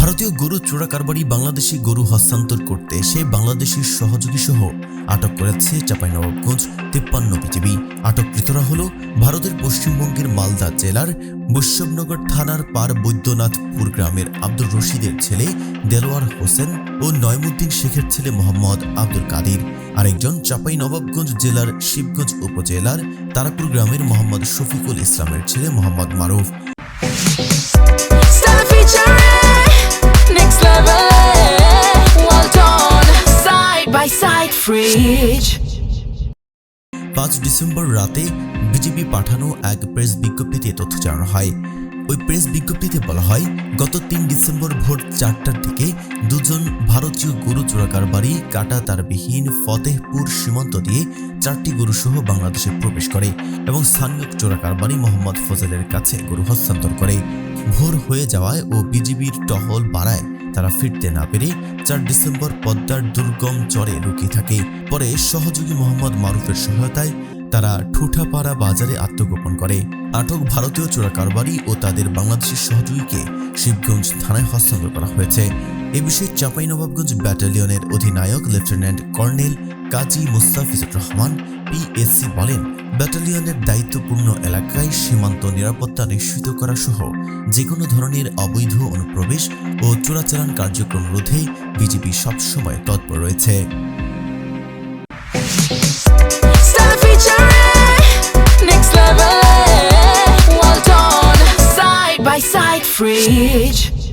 ভারতীয় গরু চোরা কারবারি বাংলাদেশি গরু হস্তান্তর করতে সে বাংলাদেশের সহযোগী সহ আটক করেছে চাঁপাইনবাবগঞ্জ তেপ্পান্ন বিজিবি। আটককৃতরা হল, ভারতের পশ্চিমবঙ্গের মালদা জেলার বৈষ্ণবনগর থানার পার বৈদ্যনাথপুর গ্রামের আব্দুর রশিদের ছেলে দেলোয়ার হোসেন ও নয়মুদ্দিন শেখের ছেলে মোহাম্মদ আব্দুল কাদির আরেকজন চাপাই নবাবগঞ্জ জেলার শিবগঞ্জ উপজেলার তারাপুর গ্রামের মোহাম্মদ শফিকুল ইসলামের ছেলে মোহাম্মদ মারুফ fridge. পাঁচ ডিসেম্বর রাতে বিজেপি পাঠানো এক প্রেস বিজ্ঞপ্তিতে তথ্য জানানো হয়। ওই প্রেস বিজ্ঞপ্তিতে বলা হয়, গত তিন ডিসেম্বর ভোর চারটার দিকে দুজন ভারতীয় গরু চোরাকারবারি কাটা তারবিহীন ফতেহপুর সীমান্ত দিয়ে চারটি গরু সহ বাংলাদেশে প্রবেশ করে এবং স্থানীয় চোরাকারবারি মোহাম্মদ ফজলের কাছে গরু হস্তান্তর করে। ভোর হয়ে যাওয়ায় ও বিজিবির টহল বাড়ায় তারা ফিরতে না পেরে চার ডিসেম্বর পদ্মার দুর্গম চরে লুকিয়ে থাকে। পরে সহযোগী মোহাম্মদ মারুফের সহায়তায় তারা ঠুঠাপাড়া বাজারে আত্মগোপন করে। আটক ভারতীয় চোরা কারবারি ও তাদের বাংলাদেশের সহযোগীকে শিবগঞ্জ থানায় হস্তান্তর করা হয়েছে। এ বিষয়ে চাঁপাইনবাবগঞ্জ ব্যাটালিয়নের অধিনায়ক lieutenant colonel Kazi Mustafizur Rahman PSC বলেন, ব্যাটালিয়নের দায়িত্বপূর্ণ এলাকায় সীমান্ত নিরাপত্তা নিশ্চিত করা সহ যে কোনো ধরনের অবৈধ অনুপ্রবেশ ও চোরাচালান কার্যক্রম রোধে বিজেপি সবসময় তৎপর রয়েছে fridge.